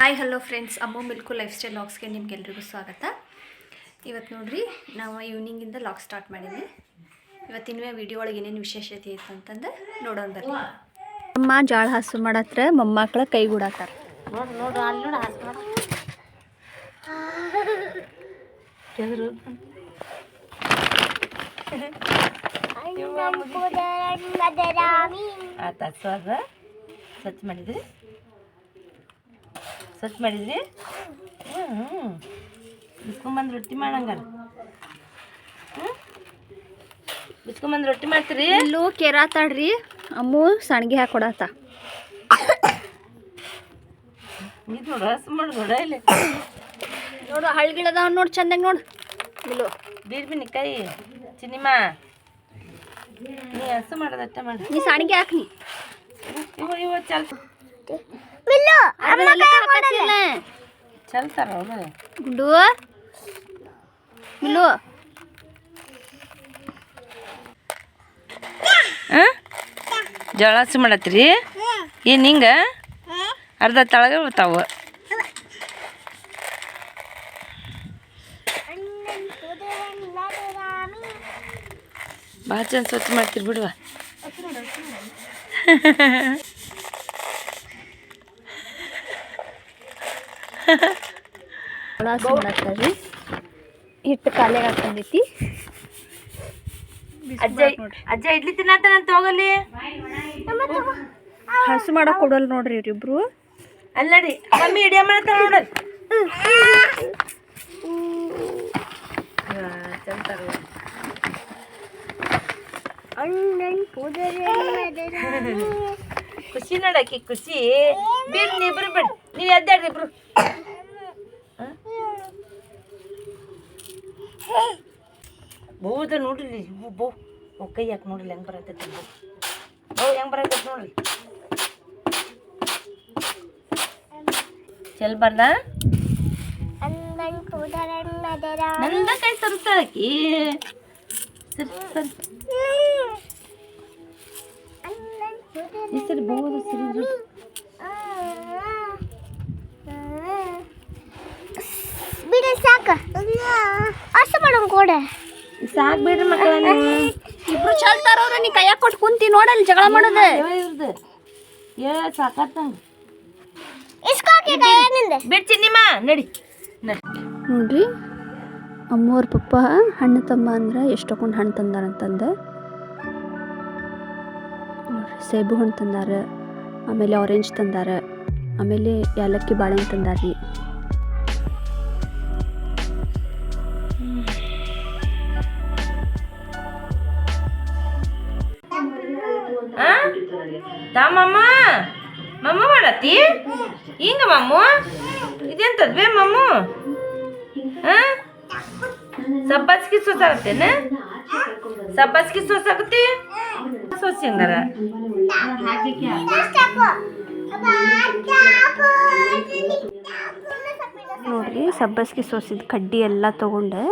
Hi hello friends Ammu milk lifestyle ಲಾಗ್ಸ್ಗೆ ನಿಮ್ಗೆಲ್ರಿಗೂ ಸ್ವಾಗತ. ಇವತ್ತು ನೋಡ್ರಿ ನಾವು ಈವ್ನಿಂಗಿಂದ ಲಾಗ್ ಸ್ಟಾರ್ಟ್ ಮಾಡಿದ್ವಿ ಇವತ್ತಿನ ವಿಡಿಯೋ ಒಳಗೆ ಏನೇನು ವಿಶೇಷತೆ ಇತ್ತು ಅಂತಂದು ನೋಡೋಣ ಬರ್ರಿ. ಅಮ್ಮ ಜಾಳ ಹಸು ಮಾಡತ್ರ ಮೊಮ್ಮಕ್ಕಳ ಕೈಗೂಡಾತಾರ ನೋಡು ನೋಡು ಅಲ್ಲಿ ನೋಡು ಹಾಸ್ ಮಾಡು. ಕೆದ್ರು ಆತ ಸ್ವಾಗ ಸ್ವಚ್ಛ ಮಾಡಿದ್ರಿ? ಸ್ವಚ್ಛ ಮಾಡಿದ್ರಿ? ಹ್ಞೂ ಹ್ಞೂ ಬಿಸ್ಕೊಂಬಂದು ರೊಟ್ಟಿ ಮಾಡಂಗಾರ ಹ್ಞೂ ಬಿಸ್ಕೊಂಬಂದು ರೊಟ್ಟಿ ಮಾಡ್ತೀರಿ? ಇಲ್ಲೂ ಕೆರಾತಾಡ್ರಿ ಅಮ್ಮು ಸಣ್ಗೆ ಹಾಕೊಡಾತ ಇದು ನೋಡು ಹಸು ಮಾಡು ನೋಡ ಇಲ್ಲಿ. ನೋಡು ಹಳ್ಗಿಳದಾವ ನೋಡಿ ಚಂದಾಗ ನೋಡು. ಇಲ್ಲೋ ಬೀರ್ ಬಿನಿ ಕೈ ಸಿನಿಮಾ ನೀ ಹಸು ಮಾಡೋದಟ್ಟ ಮಾಡಿ. ನೀ ಸಾಣಿಗೆ ಹಾಕ್ನಿ ಇವ ಇವ ಚಲ್. ಚಲ್ತಾರ ಅವ್ರು ಗುಂಡು ಇಲ್ಲೋ ಜೋಳ ಹಸು ಮಾಡತ್ತೀರಿ ಏನು ಹಿಂಗೆ ಅರ್ಧ ತಳಗ ಬರ್ತಾವ ಭಾಳ ಚಂದ ಸ್ವಚ್ಛ ಮಾಡ್ತೀರಿ ಬಿಡುವ ಮಾಡತ್ತಾರ್ರಿ ಹಿಟ್ಟು ಕಾಲಿಗೆ ಹಾಕೊಂಡೈತಿ ಅಜ್ಜ ಅಜ್ಜ ಇಡ್ಲಿ ತಿನ್ನತ್ತಾನಂತ ಹೋಗಲಿ ಹಸು ಮಾಡಕ್ ಕೊಡಲ್ ನೋಡ್ರಿ ಇವ್ರಿಬ್ರು. ಅಲ್ಲಡಿ ಮಮ್ಮಿ ಇಡಿಯ ಮಾಡ್ತಾರ ನೋಡಲ್ ಚಂತಾರ ಖುಷಿ ನೋಡಕ್ಕೆ ಖುಷಿ. ಬಿಡ್ ಇಬ್ರು ಬಿಡ್. ನೀವು ಎದ್ದಾಡ್ರಿ ಇಬ್ರು ಬಹುದ ನೋಡ್ರಿ ಬೋ ಕೈ ಯಾಕೆ ನೋಡ್ರಿ ಹೆಂಗ್ ಬರತೈತಿ ಬೋ ಹೆಂಗೆ ಹೆಂಗ್ ಬರತೈತಿ ನೋಡ್ರಿ ಚೆಲ್ ಬರ್ದ ನಂದ ಕೈ ತರುತ್ತಾಳಕಿ ಸರಿ ಸರಿ ಈ ಸರಿ ಬಹುದು ಸರಿ ಬಿಡಿ ಸಾಕ. ಅಷ್ಟು ಮಾಡೋಣ ಕೋಡೆ. ಸಾಕ್ ಬಿಡ್ರಿ ಮಕ್ಕಳ ಇಬ್ರು ಚಲ್ತಾರವ್ರ ನೀ ಕೈಯಾಗ ಕೊಟ್ಟು ಕುಂತಿ ನೋಡಲ್ಲಿ ಜಗಳ ಮಾಡೋದು. ಏ ಸಾಕತ್ತ. ಇಸ್ಕಾಕಿ ಕೈಯಾಗಿಂದ ಬಿಡ್ ಚಿನ್ನಿಮ್ಮ ನಡಿ. ನಡಿ. ನೋಡ್ರಿ ಅಮ್ಮೋರ್ ಪಪ್ಪ ಹಣ್ಣು ತಮ್ಮ ಅಂದ್ರೆ ಎಷ್ಟೊಂದು ಹಣ್ಣು ತಂದಾರಂತಂದು ಸೇಬು ಹಣ್ಣು ತಂದಾರ ಆಮೇಲೆ ಆರೆಂಜ್ ತಂದಾರ ಆಮೇಲೆ ಏಲಕ್ಕಿ ಬಾಳೆಹಣ್ಣು ತಂದಾರ್ರಿ. ತಾ ಮಮ್ಮ ಮಮ್ಮ ಮಾಡತ್ತಿ ಹಿಂಗ ಮಮ್ಮು ಇದೆಂತದ್ ಬೇ ಮಮ್ಮು ಆ ಸಬ್ಬಸ್ಗಿ ಸೋಸಾಗತ್ತೇನ ಸಬ್ಬಸ್ಗಿ ಸೋಸಾಗತ್ತಿ ಸೋಸಿ ಹಂಗಾರ ನೋಡ್ರಿ, ಸಬ್ಬಸ್ಗೆ ಸೋಸಿದ ಕಡ್ಡಿ ಎಲ್ಲ ತೊಗೊಂಡು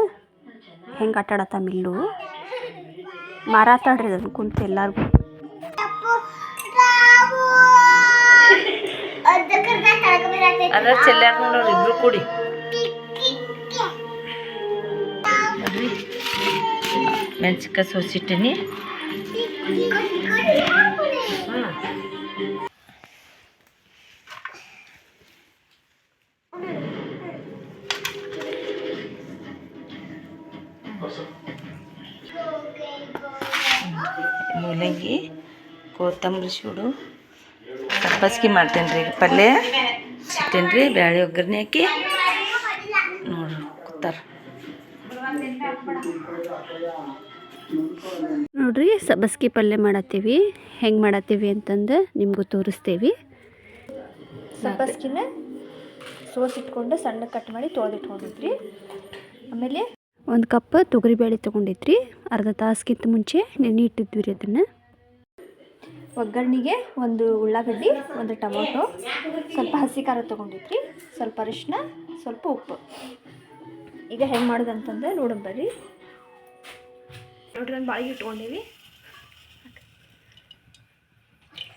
ಹೆಂಗೆ ಆಟಾಡತ್ತ ಮಿಲ್ಲು ಮಾರಾತಾಡ್ರಿ ಅದನ್ನ ಕುಂತು ಎಲ್ಲಾರ್ಗು. ಅದ್ರ ಚೆಲ್ಲಾರ ನೋಡೋರು ಇಬ್ರು ಕೂಡಿ ನೋಡ್ರಿ ಮೆಣಸಿನ್ಕಾಯಿ ಸೋಸಿಟ್ಟಿನಿ ಮೂಲಂಗಿ ಕೊತ್ತಂಬರಿ ಸೂಡು ಸಬ್ಬಸ್ಗಿ ಮಾಡ್ತೇನೆ ರೀ ಪಲ್ಯ ಸಿಟ್ಟೇನಿ ರೀ ಬ್ಯಾಳೆ ಒಗ್ಗರಣೆ ಹಾಕಿ. ನೋಡ್ರಿ ಕೂತಾರ. ನೋಡ್ರಿ ಸಬ್ಬಸ್ಗೆ ಪಲ್ಯ ಮಾಡತ್ತೀವಿ. ಹೆಂಗೆ ಮಾಡತ್ತೀವಿ ಅಂತಂದು ನಿಮಗೂ ತೋರಿಸ್ತೀವಿ. ಸಬ್ಬಸ್ಗಿನ ಸೋಸಿಟ್ಕೊಂಡು ಸಣ್ಣ ಕಟ್ ಮಾಡಿ ತೊಳೆದಿಟ್ಕೊಂಡಿದ್ರಿ ಆಮೇಲೆ ಒಂದು ಕಪ್ ತೊಗರಿಬೇಳೆ ತೊಗೊಂಡಿದ್ರಿ. ಅರ್ಧ ತಾಸಿಗಿಂತ ಮುಂಚೆ ನೆನೆ ಇಟ್ಟಿದ್ವಿ ರೀ ಅದನ್ನು. ಒಗ್ಗರಣೆಗೆ ಒಂದು ಉಳ್ಳಾಗಡ್ಡಿ, ಒಂದು ಟೊಮೊಟೊ, ಸ್ವಲ್ಪ ಹಸಿ ಖಾರ ತೊಗೊಂಡಿದ್ರಿ. ಸ್ವಲ್ಪ ಅರಿಶಿನ ಸ್ವಲ್ಪ ಉಪ್ಪು. ಈಗ ಹೆಂಗೆ ಮಾಡೋದು ಅಂತಂದ್ರೆ ನೋಡೋಣ ಬರ್ರಿ. ನೋಡ್ರಿ ಒಂದು ಬಾಳಿಗೆ ಇಟ್ಕೊಂಡೀವಿ.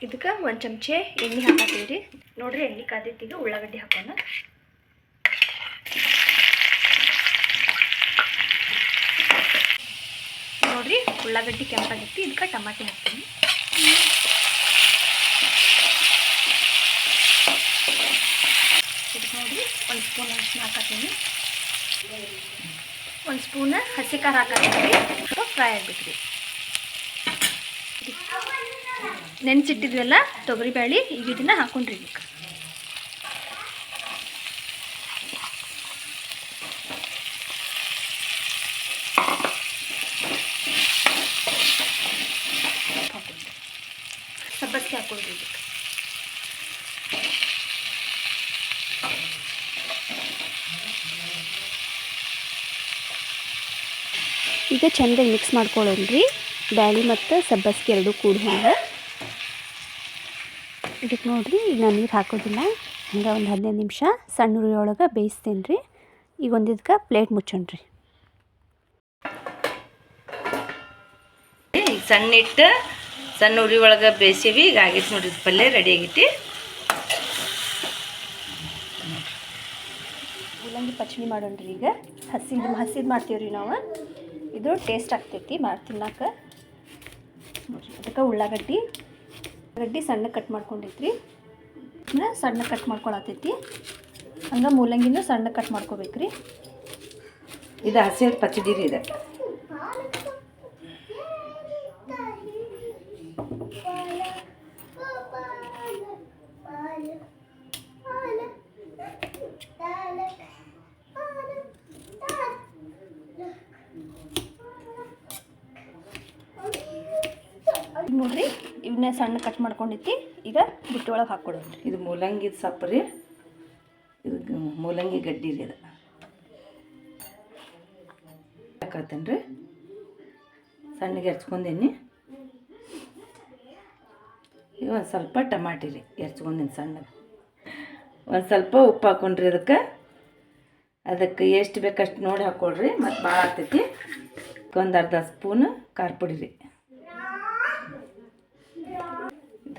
ಇದಕ್ಕೆ ಒಂದು ಚಮಚೆ ಎಣ್ಣೆ ಹಾಕತ್ತೀವಿ ರೀ ನೋಡಿರಿ, ಎಣ್ಣೆ ಕಾದಿತ್ತೀಗ ಉಳ್ಳಾಗಡ್ಡಿ ಹಾಕೋಣ. ನೋಡ್ರಿ, ಉಳ್ಳಾಗಡ್ಡಿ ಕೆಂಪಾಗಿತ್ತು. ಇದಕ್ಕೆ ಟಮಾಟಿ ಹಾಕ್ತೀನಿ ಇದಕ್ಕೆ ನೋಡ್ರಿ ಒಂದು ಸ್ಪೂನ್ ಅರಿಶಿನ ಹಾಕತ್ತೀನಿ ಒಂದು ಸ್ಪೂನ್ ಹಸಿ ಖಾರ ಹಾಕತ್ತೀನಿ ಫ್ರೈ ಆಗ್ಬೇಕ್ರಿ ನೆನ್ಸಿಟ್ಟಿದ್ವಲ್ಲ ತೊಗರಿಬೇಳೆ ಈಗ ಇದನ್ನ ಹಾಕೊಂಡ್ರಿ ಇದಕ್ಕೆ ಹಾಕೊಂಡ್ರಿ ಸಬ್ಬಸ್ಗೆ ಹಾಕೊಳ್ರಿ ಇದಕ್ಕೆ ಈಗ ಚೆಂದಾಗಿ ಮಿಕ್ಸ್ ಮಾಡ್ಕೊಳ್ಳೋಣ ರೀ ಬ್ಯಾಳಿ ಮತ್ತು ಸಬ್ಬಸ್ಗೆ ಎರಡು ಕೂಡಿ ಹಂಗೆ. ಇದಕ್ಕೆ ನೋಡಿರಿ ಈಗ ನಾನು ನೀರು ಹಾಕೋದಿಲ್ಲ. ಹಂಗೆ ಒಂದು ಹದಿನೈದು ನಿಮಿಷ ಸಣ್ಣ ಉರಿ ಒಳಗೆ ಬೇಯಿಸ್ತೇನೆ ರೀ ಈಗ ಒಂದಿದ್ಕೆ ಪ್ಲೇಟ್ ಮುಚ್ಚೋಣ್ರಿ. ಈಗ ಸಣ್ಣ ಇಟ್ಟು ಸಣ್ಣ ಉರಿ ಒಳಗೆ ಬೇಯಿಸೀವಿ. ಈಗ ಆಗೈತೆ ನೋಡಿರಿ ಪಲ್ಯ ರೆಡಿ ಆಗೈತಿ. ಮೂಲಂಗಿ ಪಚಡಿ ಮಾಡೋಣ್ರಿ ಈಗ. ಹಸಿದು ಹಸಿದು ಮಾಡ್ತೀವಿ ರೀ ನಾವು. ಇದು ಟೇಸ್ಟ್ ಆಗ್ತೈತಿ ಮಾಡಿ ತಿನ್ನಕ್ಕೆ ನೋಡ್ರಿ ಅದಕ್ಕೆ ಉಳ್ಳಾಗಡ್ಡಿ ಉಳ್ಳಾಗಡ್ಡಿ ಸಣ್ಣ ಕಟ್ ಮಾಡ್ಕೊಂಡೈತ್ರಿ ಸಣ್ಣ ಕಟ್ ಮಾಡ್ಕೊಳತೈತಿ. ಹಂಗೆ ಮೂಲಂಗಿನೂ ಸಣ್ಣ ಕಟ್ ಮಾಡ್ಕೋಬೇಕ್ರಿ. ಇದು ಹಸಿ ಪಚಡಿ ರೀ ಇದು ನೋಡ್ರಿ ಇವನ್ನ ಸಣ್ಣ ಕಟ್ ಮಾಡ್ಕೊಂಡೈತಿ ಈಗ ಬುಟ್ಟಿ ಒಳಗೆ ಹಾಕ್ಕೊಡೋಣ್ರಿ ಇದು ಮೂಲಂಗಿ ಸೊಪ್ಪು ರೀ. ಇದು ಮೂಲಂಗಿ ಗಡ್ಡಿ ರೀ ಇದು. ಹಾಕತ್ತೇನೆ ರೀ. ಸಣ್ಣಗೆ ಹೆಚ್ಕೊಂಡೇನಿ ಈಗ ಒಂದು ಸ್ವಲ್ಪ ಟಮಾಟಿ ರೀ ಹೆಚ್ಕೊಂಡೇನಿ ಸಣ್ಣಗೆ. ಒಂದು ಸ್ವಲ್ಪ ಉಪ್ಪು ಹಾಕೊಂಡ್ರಿ ಅದಕ್ಕೆ ಅದಕ್ಕೆ ಎಷ್ಟು ಬೇಕಷ್ಟು ನೋಡಿ ಹಾಕ್ಕೊಳ್ರಿ ಮತ್ತು ಭಾಳ ಆಗ್ತೈತಿ. ಒಂದು ಅರ್ಧ ಸ್ಪೂನ್ ಖಾರ ಪುಡಿ ರೀ.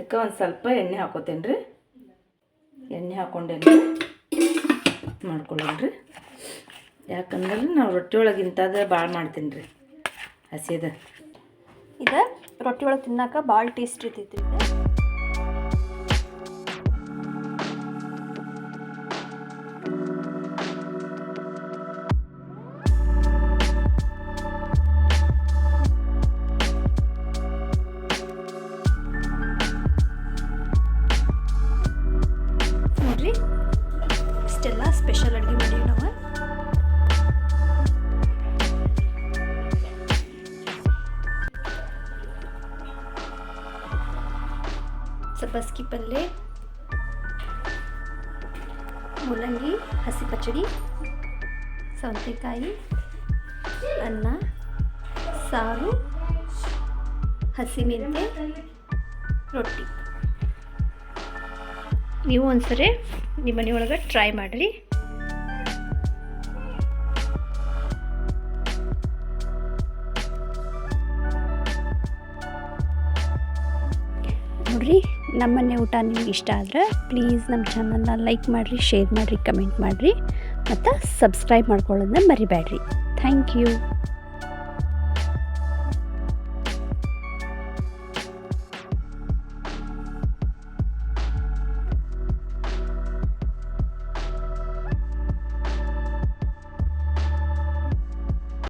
ಇದಕ್ಕೆ ಒಂದು ಸ್ವಲ್ಪ ಎಣ್ಣೆ ಹಾಕೋತೇನೆ ರೀ ಎಣ್ಣೆ ಹಾಕೊಂಡೇನಿ ಮಾಡ್ಕೊಳ್ಳೋಣ್ರಿ. ಯಾಕಂದ್ರೆ ನಾವು ರೊಟ್ಟಿ ಒಳಗೆ ಇಂಥದ್ದು ಭಾಳ ಮಾಡ್ತೀನಿ ರೀ ಹಸಿದ. ಇದು ರೊಟ್ಟಿ ಒಳಗೆ ತಿನ್ನೋಕೆ ಭಾಳ ಟೇಸ್ಟ್ ಇರ್ತೈತಿ ಸಬ್ಬಸ್ಗಿ ಪಲ್ಲೆ ಮೂಲಂಗಿ, ಹಸಿ ಪಚಡಿ, ಸೌತೆಕಾಯಿ, ಅನ್ನ, ಸಾರು ಹಸಿ ಮೆಂತೆ ರೊಟ್ಟಿ. ನೀವು ಒಂದ್ಸರಿ ನಿಮ್ಮ ಮನೆಯೊಳಗೆ ಟ್ರೈ ಮಾಡಿರಿ. ನೋಡ್ರಿ. ನಮ್ಮನೆ ಊಟ ನಿಮ್ಗೆ ಇಷ್ಟ ಆದ್ರೆ ಪ್ಲೀಸ್ ನಮ್ಮ ಚಾನಲ್ನ ಲೈಕ್ ಮಾಡಿರಿ ಶೇರ್ ಮಾಡಿರಿ ಕಮೆಂಟ್ ಮಾಡಿರಿ. ಮತ್ತು ಸಬ್ಸ್ಕ್ರೈಬ್ ಮಾಡ್ಕೊಳ್ಳೋದನ್ನ ಮರಿಬೇಡ್ರಿ. Thank you